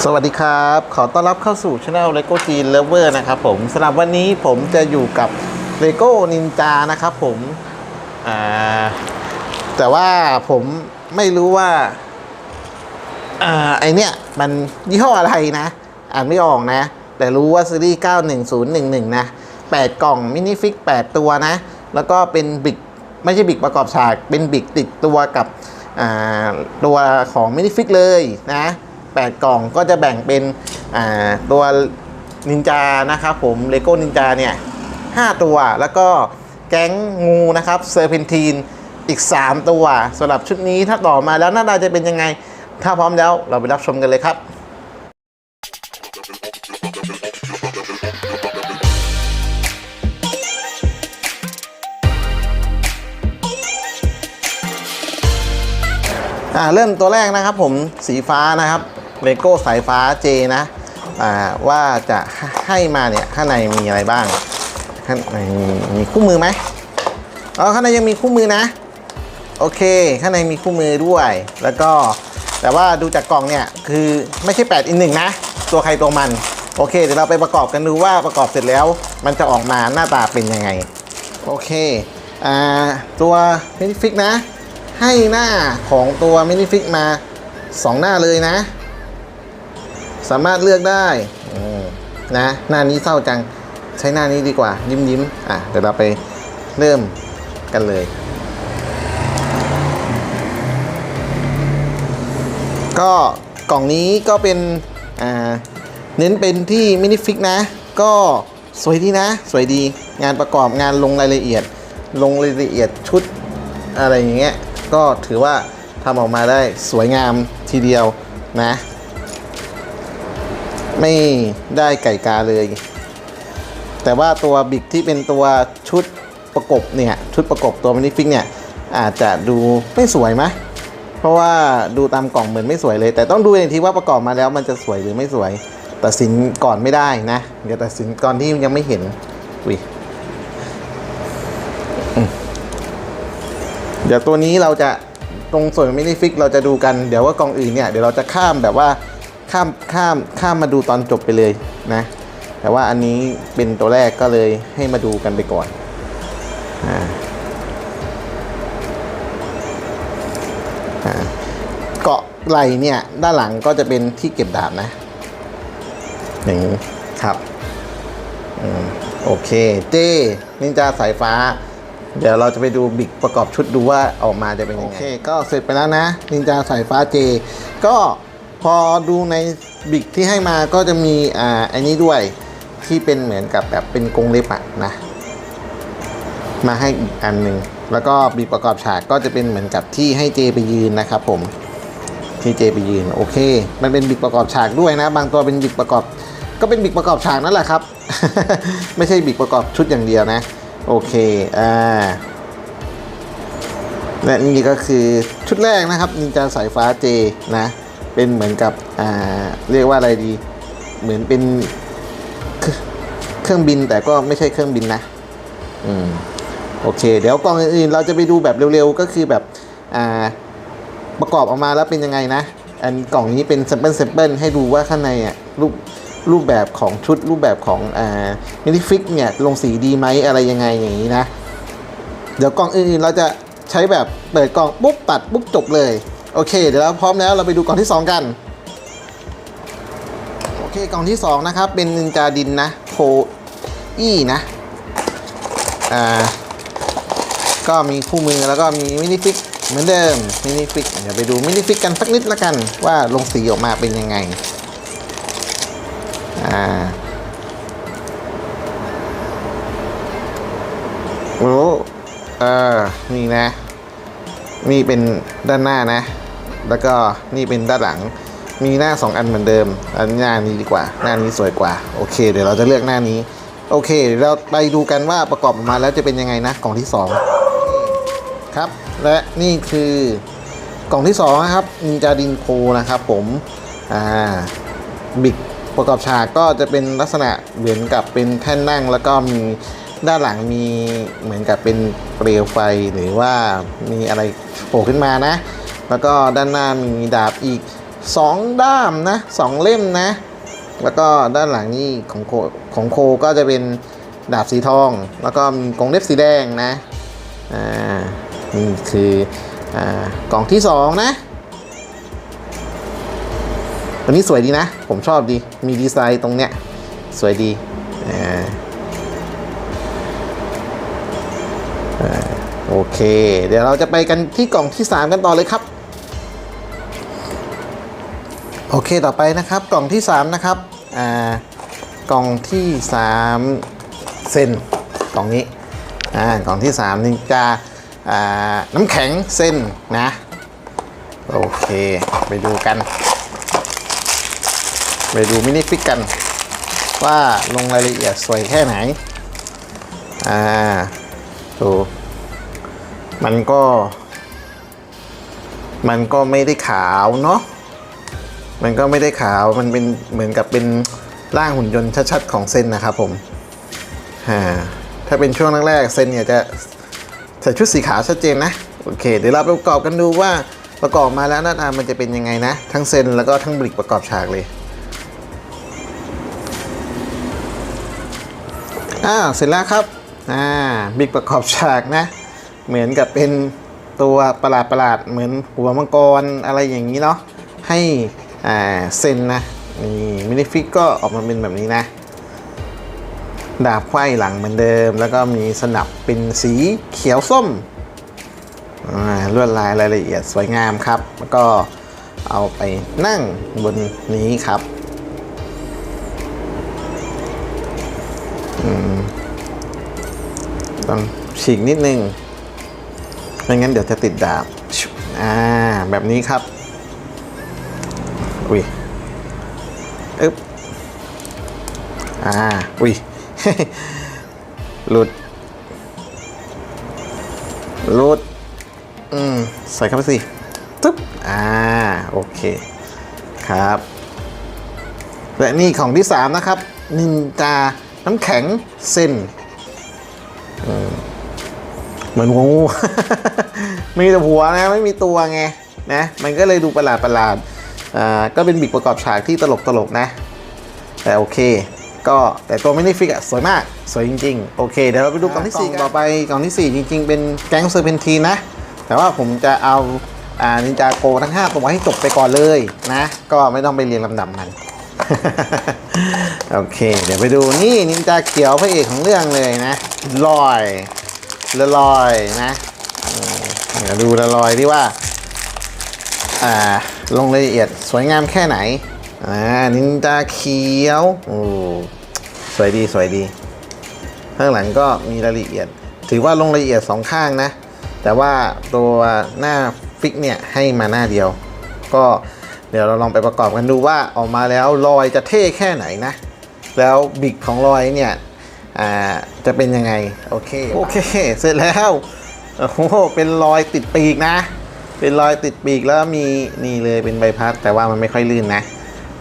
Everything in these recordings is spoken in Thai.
สวัสดีครับ ขอต้อนรับเข้าสู่ช anel Lego g Lover นะครับผมสำหรับวันนี้ผมจะอยู่กับ Lego Ninja นะครับผมแต่ว่าผมไม่รู้ว่าอไอเนี้ยมันยี่ห้ออะไรนะ อ่านไม่ออกนะ แต่รู้ว่าซีรีส์ 91011 นะ 8 กล่องมินิฟิก 8 ตัวนะ แล้วก็เป็นบิกไม่ใช่บิกประกอบฉาก เป็นบิกติดตัวกับตัวของมินิฟิกเลยนะ 8 กล่องก็จะแบ่งเป็นตัวนินจานะครับผมเลโก้นินจาเนี่ย5ตัวแล้วก็แก๊งงูนะครับเซอร์เพนทีนอีก 3 ตัวสำหรับชุดนี้ถ้าต่อมาแล้วหน้าตาจะเป็นยังไง ถ้าพร้อมแล้วเราไปรับชมกันเลยครับอ่าเริ่มตัวแรกนะครับผมสีฟ้านะครับ เลโก้สายฟ้า J นะว่าจะให้มาเนี่ยข้างในมีอะไรบ้างข้างในมีมีคู่มือไหมอ๋อข้างในยังมีคู่มือนะ โอเค ข้างในมีคู่มือด้วย แล้วก็แต่ว่าดูจากกล่องเนี่ยคือไม่ใช่8อินหนึ่งนะ ตัวใครตัวมัน โอเค เดี๋ยวเราไปประกอบกันดูว่าประกอบเสร็จแล้ว มันจะออกมาหน้าตาเป็นยังไง โอเคอ่าตัวมินิฟิกนะ ให้หน้าของตัวมินิฟิกมา 2 หน้าเลยนะ สามารถเลือกได้นะหน้านี้เศร้าจังใช้หน้านี้ดีกว่า ยิ้มยิ้มอะเดี๋ยวเราไปเริ่มกันเลย ก็กล่องนี้ก็เป็นอ่าเน้นเป็นที่มินิฟิกนะ ก็สวยดีนะ สวยดีงานประกอบงานลงรายละเอียด ลงรายละเอียดชุดอะไรอย่างเงี้ยก็ถือว่าทำออกมาได้สวยงามทีเดียวนะ ไม่ได้ไก่กาเลย แต่ว่าตัวบิกที่เป็นตัวชุดประกบเนี่ยชุดประกบตัวมินิฟิกเนี่ยอาจจะดูไม่สวยไหมเพราะว่าดูตามกล่องเหมือนไม่สวยเลย แต่ต้องดูอีกทีว่าประกอบมาแล้วมันจะสวยหรือไม่สวย ตัดสินก่อนไม่ได้นะ เดี๋ยวตัดสินก่อนที่ยังไม่เห็นอุ้ยเดี๋ยวตัวนี้เราจะตรงส่วนมินิฟิกเราจะดูกันเดี๋ยวว่ากล่องอื่นเนี่ยเดี๋ยวเราจะข้ามแบบว่า ข้ามข้ามข้ามมาดูตอนจบไปเลยนะ แต่ว่าอันนี้เป็นตัวแรกก็เลยให้มาดูกันไปก่อนอ่าเกาะไหลเนี่ย ด้านหลังก็จะเป็นที่เก็บดาบนะ อย่างนี้ครับอโอเค เจ้นินจาสายฟ้า เดี๋ยวเราจะไปดูบิกประกอบชุดดูว่าออกมาจะเป็นยังไง โอเค ก็เสร็จไปแล้วนะ นินจาสายฟ้าเจ ก็ พอดูในบิกที่ให้มาก็จะมีอ่าอันนี้ด้วยที่เป็นเหมือนกับแบบเป็นกรงเล็บอะนะ มาให้อีกอันหนึ่งแล้วก็บิกประกอบฉากก็จะเป็นเหมือนกับที่ให้เจไปยืนนะครับผมที่เจไปยืนโอเค มันเป็นบิกประกอบฉากด้วยนะ บางตัวเป็นบิกประกอบก็เป็นบิกประกอบฉากนั่นแหละครับ ไม่ใช่บิกประกอบชุดอย่างเดียวนะ โอเคอ่าและนี่ก็คือชุดแรกนะครับนินจาสายฟ้าเจนะ เป็นเหมือนกับอ่าเรียกว่าอะไรดี เหมือนเป็นเครื่องบินแต่ก็ไม่ใช่เครื่องบินนะอืมโอเค เดี๋ยวกล่องอื่นๆเราจะไปดูแบบเร็วๆก็คือแบบอ่าประกอบออกมาแล้วเป็นยังไงนะ อันกล่องนี้เป็น sample sample ให้ดูว่าข้างในอะรูปรูปแบบของชุดรูปแบบของอ่ามินิฟิกเนี่ยลงสีดีไหมอะไรยังไงอย่างนี้นะ เดี๋ยวกล่องอื่นๆเราจะใช้แบบเปิดกล่องปุ๊บตัดปุ๊บจบเลย โอเค เดี๋ยวเราพร้อมแล้วเราไปดูกล่องที่ 2 กันโอเคกล่องที่ 2 นะครับ เป็นนินจาดินนะโคอี้นะอ่าก็มีคู่มือแล้วก็มีมินิฟิกเหมือนเดิมมินิฟิกเดี๋ยวไปดูมินิฟิกกันสักนิดละกันว่าลงสีออกมาเป็นยังไงอ่าโอ้เออนี่นะ นี่เป็นด้านหน้านะ แล้วก็นี่เป็นด้านหลัง มีหน้าสองอันเหมือนเดิม อันหน้านี้ดีกว่า หน้านี้สวยกว่า โอเค เดี๋ยวเราจะเลือกหน้านี้ โอเค เดี๋ยวเราไปดูกันว่าประกอบออกมาแล้วจะเป็นยังไงนะ กล่องที่สองครับ และนี่คือกล่องที่สองนะครับนินจาดินโคนะครับผม อ่า บิกประกอบฉากก็จะเป็นลักษณะเหมือนกับเป็นแท่นนั่ง แล้วก็มีด้านหลังมีเหมือนกับเป็นเปลวไฟหรือว่ามีอะไรโผล่ขึ้นมานะ แล้วก็ด้านหน้ามีดาบอีกสองด้ามนะสองเล่มนะ แล้วก็ด้านหลังนี่ของโคของโคก็จะเป็นดาบสีทอง แล้วก็มีกรงเล็บสีแดงนะอ่านี่คืออ่ากล่องที่สองนะตัวนี้สวยดีนะ ผมชอบดี มีดีไซน์ตรงเนี้ย สวยดีอ่าโอเค เดี๋ยวเราจะไปกันที่กล่องที่ 3 กันต่อเลยครับ โอเคต่อไปนะครับกล่องที่ 3 นะครับอ่ากล่องที่ 3 เซนกล่องนี้อ่ากล่องที่3นินจาอ่าน้ำแข็งเส้นนะโอเค ไปดูกัน ไปดูมินิฟิกกัน ว่าลงรายละเอียดสวยแค่ไหนอ่าดูมันก็ มันก็ไม่ได้ขาวเนาะ มันก็ไม่ได้ขาวมันเป็นเหมือนกับเป็นร่างหุ่นยนต์ชัดๆของเซนนะครับผมอ่าถ้าเป็นช่วงแรกๆเซนเนี่ยจะใส่ชุดสีขาวชัดเจนนะ โอเค เดี๋ยวเราไปประกอบกันดูว่าประกอบมาแล้วหน้าตามันจะเป็นยังไงนะ ทั้งเซนแล้วก็ทั้งบริกประกอบฉากเลยอ้าวเสร็จแล้วครับอ่าบิ๊กประกอบฉากนะ เหมือนกับเป็นตัวประหลาดประหลาดๆเหมือนหัวมังกรอะไรอย่างนี้เนาะให้ เซนนะนี่มินิฟิกก็ออกมาเป็นแบบนี้นะ ดาบไขว้หลังเหมือนเดิม แล้วก็มีสนับเป็นสีเขียวส้มลวดลายรายละเอียดสวยงามครับ แล้วก็เอาไปนั่งบนนี้ครับต้องฉีกนิดนึงไม่งั้นเดี๋ยวจะติดดาบชุบอ่าแบบนี้ครับ อุ้ยอึ๊บอ่าอุ้ยหลุดหลุดอืมใส่เข้าไปสิตึ๊บอ่าโอเคครับและนี่ของที่สามนะครับ นินจาน้ำแข็งเส้นเหมือนหัวงูมีแต่หัวนะ ไม่มีตัวไงนะ มันก็เลยดูประหลาดประหลาด ก็เป็นบิกประกอบฉากที่ตลกตลกๆนะ แต่โอเค ก็แต่ตัวมินิฟิกอะสวยมาก สวยจริง ๆ โอเค เดี๋ยวเราไปดูกล่องที่ 4 ต่อไปกล่องที่ 4 จริง ๆ เป็นแก๊งเซอร์เพนทีนะ แต่ว่าผมจะเอาอ่านินจาโกทั้ง 5 ตัวให้จบไปก่อนเลยนะ ก็ไม่ต้องไปเรียงลำดับมันโอเค เดี๋ยวไปดูนี่นินจาเขียวพระเอกของเรื่องเลยนะลอยละลอยนะอืมเดี๋ยวดูละลอยที่ว่าอ่า ลงรายละเอียดสวยงามแค่ไหนอ่านินจาเขียวโอ้สวยดีสวยดี ข้างหลังก็มีรายละเอียด ถือว่าลงรายละเอียดสองข้างนะ แต่ว่าตัวหน้าฟิกเนี่ยให้มาหน้าเดียว ก็เดี๋ยวเราลองไปประกอบกันดูว่าออกมาแล้วรอยจะเท่แค่ไหนนะ แล้วบิกของรอยเนี่ยอ่าจะเป็นยังไง โอเค โอเค เสร็จแล้ว โอ้โห เป็นรอยติดปีกนะ เป็นรอยติดปีกแล้วมีนี่เลยเป็นใบพัด แต่ว่ามันไม่ค่อยลื่นนะ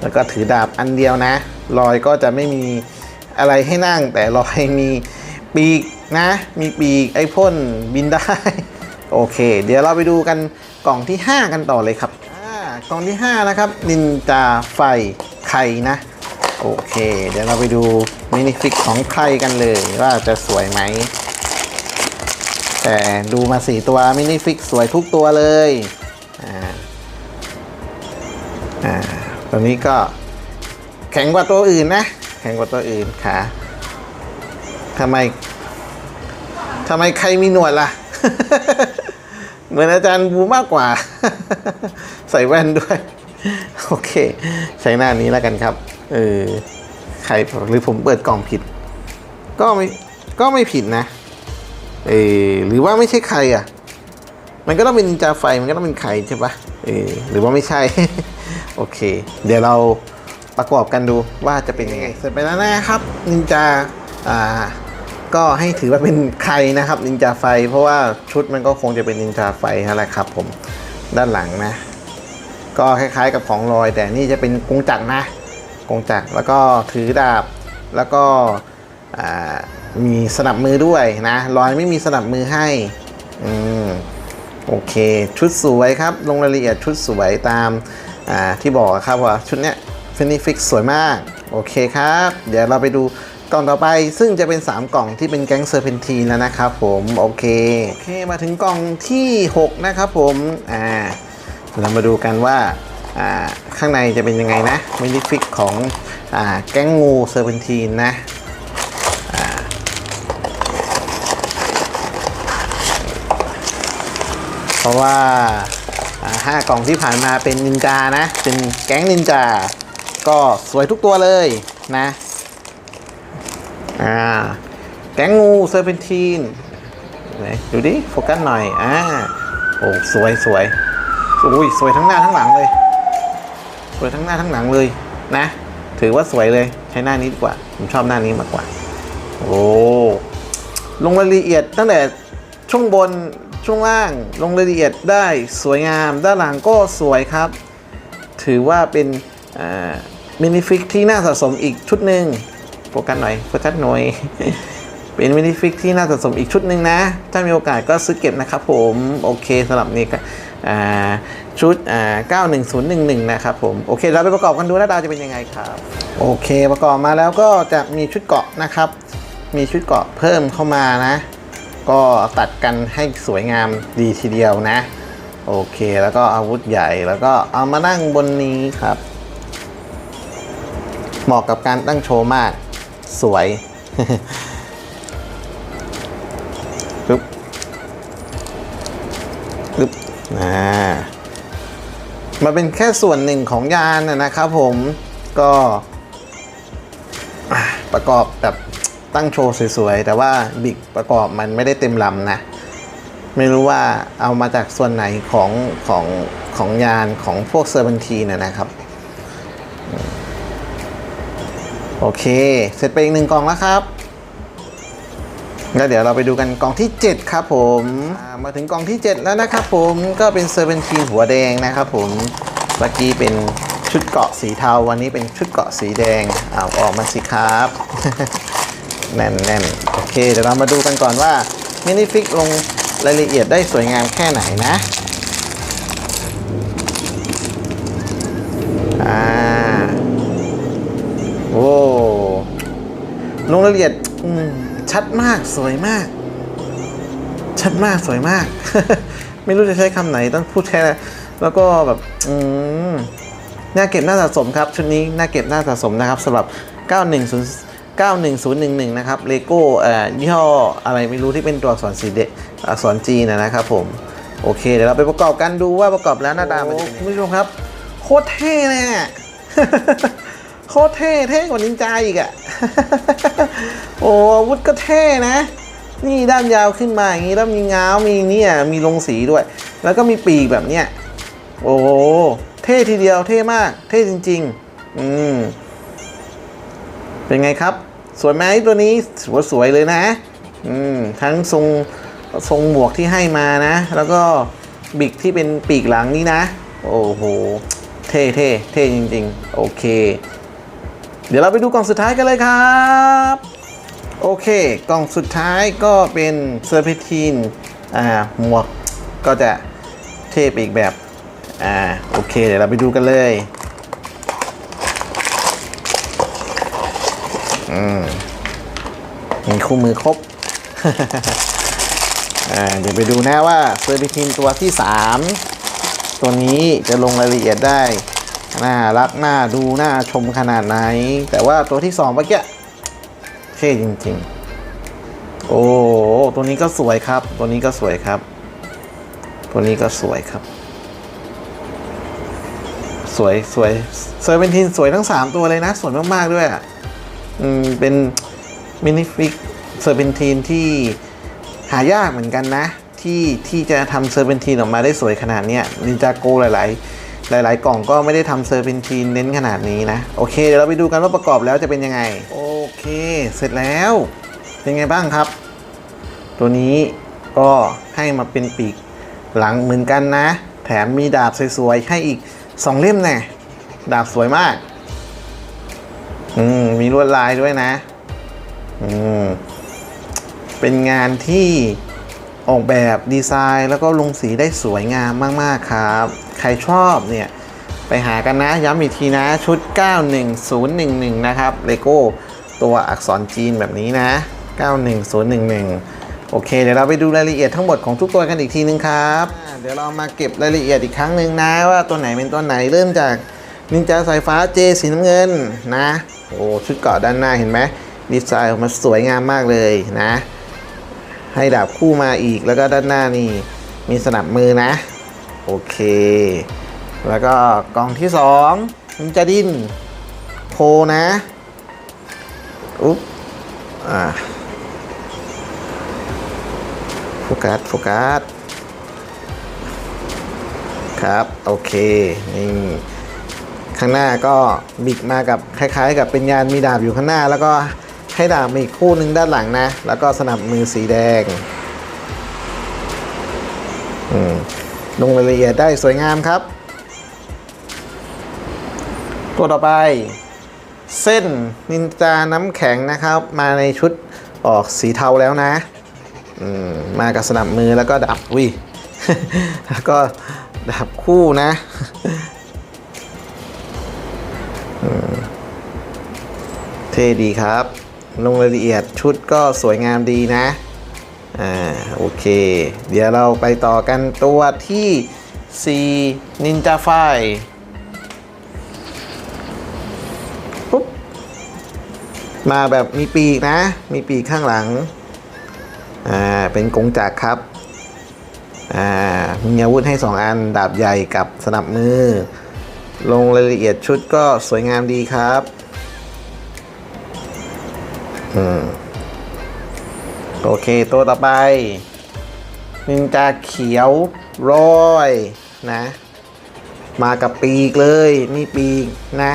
แล้วก็ถือดาบอันเดียวนะ รอยก็จะไม่มีอะไรให้นั่ง แต่รอยมีปีกนะ มีปีกไอพ่นบินได้ โอเค เดี๋ยวเราไปดูกันกล่องที่ 5 กันต่อเลยครับกล่องที่ 5 นะครับ นินจาไฟไข่นะ โอเค เดี๋ยวเราไปดูมินิฟิกของใครกันเลยว่าจะสวยไหม แต่ดูมาสี่ตัวมินิฟิกสวยทุกตัวเลยอ่าอ่าตัวนี้ก็แข็งกว่าตัวอื่นนะ แข็งกว่าตัวอื่นขาทำไมทำไมใครมีหนวดล่ะ เหมือนอาจารย์บูมากกว่า ใส่แว่นด้วย โอเค ใช้หน้านี้แล้วกันครับ เออ ใครหรือผมเปิดกล่องผิด ก็ไม่ก็ไม่ผิดนะ เออหรือว่าไม่ใช่ใครอะ มันก็ต้องเป็นนินจาไฟมันก็ต้องเป็นใครใช่ปะเออหรือว่าไม่ใช่ โอเค เดี๋ยวเราประกอบกันดูว่าจะเป็นยังไง เสร็จไปแล้วนะครับนินจาอ่าก็ให้ถือว่าเป็นใครนะครับนินจาไฟ เพราะว่าชุดมันก็คงจะเป็นนินจาไฟนั่นแหละครับ ผมด้านหลังนะ ก็คล้ายๆกับของลอย แต่นี่จะเป็นกงจักรนะกงจักรแล้วก็ถือดาบแล้วก็อ่า มีสนับมือด้วยนะลอยไม่มีสนับมือให้อืมโอเค ชุดสวยครับ ลงรายละเอียดชุดสวยตามอ่าที่บอกครับว่าชุดเนี้ยฟินิฟิกสวยมาก โอเคครับ เดี๋ยวเราไปดูกล่องต่อไปซึ่งจะเป็น 3 กล่องที่เป็นแก๊งเซอร์เพนทีนแล้วนะครับผม โอเค โอเค มาถึงกล่องที่ 6 นะครับผมอ่าเรามาดูกันว่าอ่าข้างในจะเป็นยังไงนะมินิฟิกของอ่าแก๊งงูเซอร์เพนทีนนะ เพราะว่าห้ากล่องที่ผ่านมาเป็นนินจานะ เป็นแก๊งนินจา ก็สวยทุกตัวเลยนะอ่าแก๊งงูเซอร์เพนทีนไหนดูดิ โฟกัสหน่อย อ่า โอ้ สวยสวยอุ้ยสวยทั้งหน้าทั้งหลังเลย สวยทั้งหน้าทั้งหลังเลยนะ ถือว่าสวยเลย ใช้หน้านี้ดีกว่า ผมชอบหน้านี้มากกว่า โอ้ ลงรายละเอียดตั้งแต่ช่วงบน ช่วงล่างลงรายละเอียดได้สวยงาม ด้านหลังก็สวยครับ ถือว่าเป็นมินิฟิกที่น่าสะสมอีกชุดหนึ่งโฟกัสหน่อยโฟกัสหน่อยเป็นมินิฟิกที่น่าสะสมอีกชุดหนึ่งนะ ถ้ามีโอกาสก็ซื้อเก็บนะครับผม โอเคสำหรับนี่ก็ชุด 91011 นะครับผม โอเค เราไปประกอบกันดูหน้าตาจะเป็นยังไงครับ โอเค ประกอบมาแล้วก็จะมีชุดเกาะนะครับ มีชุดเกาะเพิ่มเข้ามานะ ก็ตัดกันให้สวยงามดีทีเดียวนะ โอเคแล้วก็อาวุธใหญ่แล้วก็เอามานั่งบนนี้ครับ เหมาะกับการตั้งโชว์มากสวยปึ๊บปึ๊บอ่ามาเป็นแค่ส่วนหนึ่งของยานนะครับผมก็ประกอบแบบ ตั้งโชว์สวยๆ แต่ว่าบิกประกอบมันไม่ได้เต็มลำนะ ไม่รู้ว่าเอามาจากส่วนไหนของของของยานของพวกเซอร์บันทีนะนะครับ โอเค เสร็จไปอีกหนึ่งกล่องแล้วครับแล้วเดี๋ยวเราไปดูกันกล่องที่ 7 ครับผมมาถึงกล่องที่ 7 แล้วนะครับผมก็เป็นเซอร์เวนทีนหัวแดงนะครับผมเมื่อกี้เป็นชุดเกาะสีเทาวันนี้เป็นชุดเกาะสีแดงเอาออกมาสิครับ แน่นแน่นโอเค เดี๋ยวเรามาดูกันก่อนว่ามินิฟิกลงรายละเอียดได้สวยงามแค่ไหนนะอ่าโอ้ลงรายละเอียดชัดมากสวยมาก ชัดมากสวยมาก ไม่รู้จะใช้คำไหนต้องพูดแค่แล้วก็แบบอืมน่าเก็บน่าสะสมครับ ชุดนี้น่าเก็บน่าสะสมนะครับสำหรับ 910 91011 นะครับเลโก้เอ่อยี่ห้ออะไรไม่รู้ที่เป็นตัวอักษรสีเดอักษรจีนนะครับผม โอเค เดี๋ยวเราไปประกอบกันดูว่าประกอบแล้วหน้าตาเป็นยังไงคุณผู้ชมครับ โคตรเท่เลยอะโคตรเท่เท่กว่านินจาอีกอะโอ้อาวุธก็เท่นะ นี่ด้านยาวขึ้นมาอย่างนี้แล้วมีง้าวมีเนี่ยมีลงสีด้วย แล้วก็มีปีกแบบเนี้ยโอ้เท่ทีเดียวเท่มาก เท่จริง ๆ อืมเป็นไงครับ สวยไหมตัวนี้สวยสวยเลยนะอืมทั้งทรงทรงหมวกที่ให้มานะ แล้วก็บิกที่เป็นปีกหลังนี้นะ โอ้โห เท่เท่เท่จริง ๆ โอเค เดี๋ยวเราไปดูกล่องสุดท้ายกันเลยครับ โอเค กล่องสุดท้ายก็เป็นเซอร์เพทีนอ่าหมวกก็จะเทปอีกแบบ อ่า โอเค เดี๋ยวเราไปดูกันเลย อืมมีคู่มือครบ เดี๋ยวไปดูนะว่าเซอร์เพทีนตัวที่ 3 ตัวนี้จะลงรายละเอียดได้น่ารักน่าดูน่าชมขนาดไหน แต่ว่าตัวที่สองเมื่อกี้เท่จริงๆ โอ้ตัวนี้ก็สวยครับ ตัวนี้ก็สวยครับ ตัวนี้ก็สวยครับ สวยสวยเซอร์เวนทินสวยทั้ง 3 ตัวเลยนะ สวยมาก ๆ ด้วยอะ เป็นมินิฟิกเซอร์เ n นทีนที่หายากเหมือนกันนะ ที่ที่จะทำเซอร์เ n นทีนออกมาได้สวยขนาดนี้นินจาโกหลาย ๆ หลาย ๆ กล่องก็ไม่ได้ทำเซอร์เ n นทีนเน้นขนาดนี้นะ โอเค เดี๋ยวเราไปดูกันว่าประกอบแล้วจะเป็นยังไง โอเค เสร็จแล้ว เป็นไงบ้างครับ ตัวนี้ก็ให้มาเป็นปีกหลังเหมือนกันนะ แถมมีดาบสวย ๆ ให้อีก 2 เล่มแน่ดาบสวยมาก อืมมีลวดลายด้วยนะ อืมเป็นงานที่ออกแบบดีไซน์ แล้วก็ลงสีได้สวยงามมาก ๆ ครับ ใครชอบเนี่ย ไปหากันนะ ย้ำอีกทีนะชุด 91011 นะครับเลโก้ตัวอักษรจีนแบบนี้นะ 91011 โอเค เดี๋ยวเราไปดูรายละเอียดทั้งหมดของทุกตัวกันอีกทีนึงครับ เดี๋ยวเรามาเก็บรายละเอียดอีกครั้งหนึ่งนะ ว่าตัวไหนเป็นตัวไหนเริ่มจากนินจาสายฟ้าเจสีน้ำเงินนะ โอ้ชุดเกาะด้านหน้าเห็นไหมดีไซน์ออกมาสวยงามมากเลยนะ ให้ดาบคู่มาอีกแล้วก็ด้านหน้านี่มีสนับมือนะ โอเค แล้วก็กล่องที่สองนินจาดินโพนะอุ๊บอ่าโฟกัสโฟกัสครับ โอเคนี่ ข้างหน้าก็บิกมากับคล้าย ๆ กับเป็นยานมีดาบอยู่ข้างหน้า แล้วก็ให้ดาบมาอีกคู่หนึ่งด้านหลังนะ แล้วก็สนับมือสีแดงลงรายละเอียดได้สวยงามครับ ตัวต่อไป เส้นนินจาน้ำแข็งนะครับ มาในชุดออกสีเทาแล้วนะมมากับสนับมือแล้วก็ดับวิแล้วก็ดับคู่นะ เท่ดีครับลงรายละเอียดชุดก็สวยงามดีนะ อ่า โอเค เดี๋ยวเราไปต่อกันตัวที่ 4 Ninja f i ปุ๊บ มาแบบมีปีกนะ มีปีกข้างหลัง อ่า เป็นกงจักรครับ อ่า มีอาวุธให้ 2 อัน ดาบใหญ่กับสนับมือ ลงรายละเอียดชุดก็สวยงามดีครับ อืม โอเค ตัวต่อไปนินจาเขียวร้อยนะ มากับปีกเลยมีปีกนะ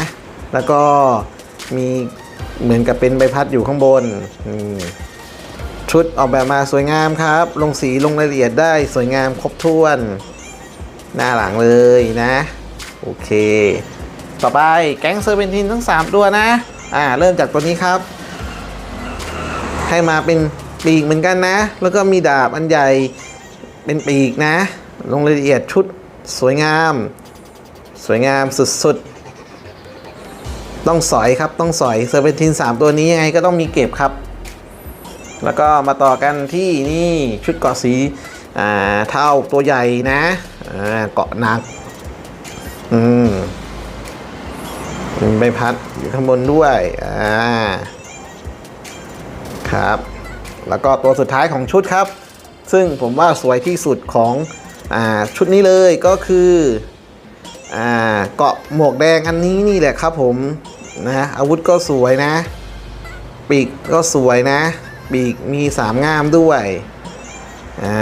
แล้วก็มีเหมือนกับเป็นใบพัดอยู่ข้างบนนี่ชุดออกแบบมาสวยงามครับ ลงสีลงรายละเอียดได้สวยงามครบถ้วน หน้าหลังเลยนะ โอเค ต่อไปแก๊งเซอร์เวนทินทั้ง 3 ตัวนะ อ่า เริ่มจากตัวนี้ครับ ให้มาเป็นปีกเหมือนกันนะ แล้วก็มีดาบอันใหญ่เป็นปีกนะ ลงรายละเอียดชุดสวยงาม สวยงามสุดๆ ต้องสอยครับ ต้องสอยเซอร์เ n นทิน 3 ตัวนี้ยังไงก็ต้องมีเก็บครับ แล้วก็มาต่อกันที่นี่ชุดเกาะสีอ่าเท่าตัวใหญ่นะเกาะหนัก อืมมีใบพัดอยู่ข้างบนด้วย อ่า ครับ แล้วก็ตัวสุดท้ายของชุดครับ ซึ่งผมว่าสวยที่สุดของอาชุดนี้เลยก็คืออาเกาะหมวกแดงอันนี้นี่แหละครับผม นะ อาวุธก็สวยนะ ปีกก็สวยนะ ปีกมีสามง่ามด้วย อ่า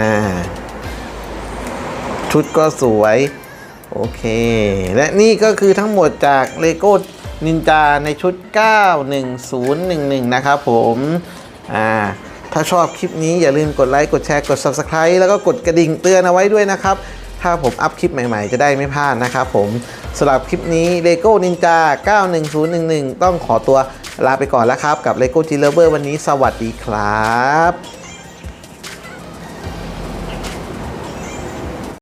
ชุดก็สวย โอเค และนี่ก็คือทั้งหมดจาก LEGO นินจาในชุด 91011 นะครับผมอ่าถ้าชอบคลิปนี้อย่าลืมกดไลค์ กดแชร์ กด Subscribe แล้วก็กดกระดิ่งเตือนเอาไว้ด้วยนะครับ ถ้าผมอัพคลิปใหม่ๆ จะได้ไม่พลาดนะครับผมสำหรับคลิปนี้ LEGO Ninja 91011 ต้องขอตัวลาไปก่อนแล้วครับ กับ LEGO G Lover วันนี้สวัสดีครับ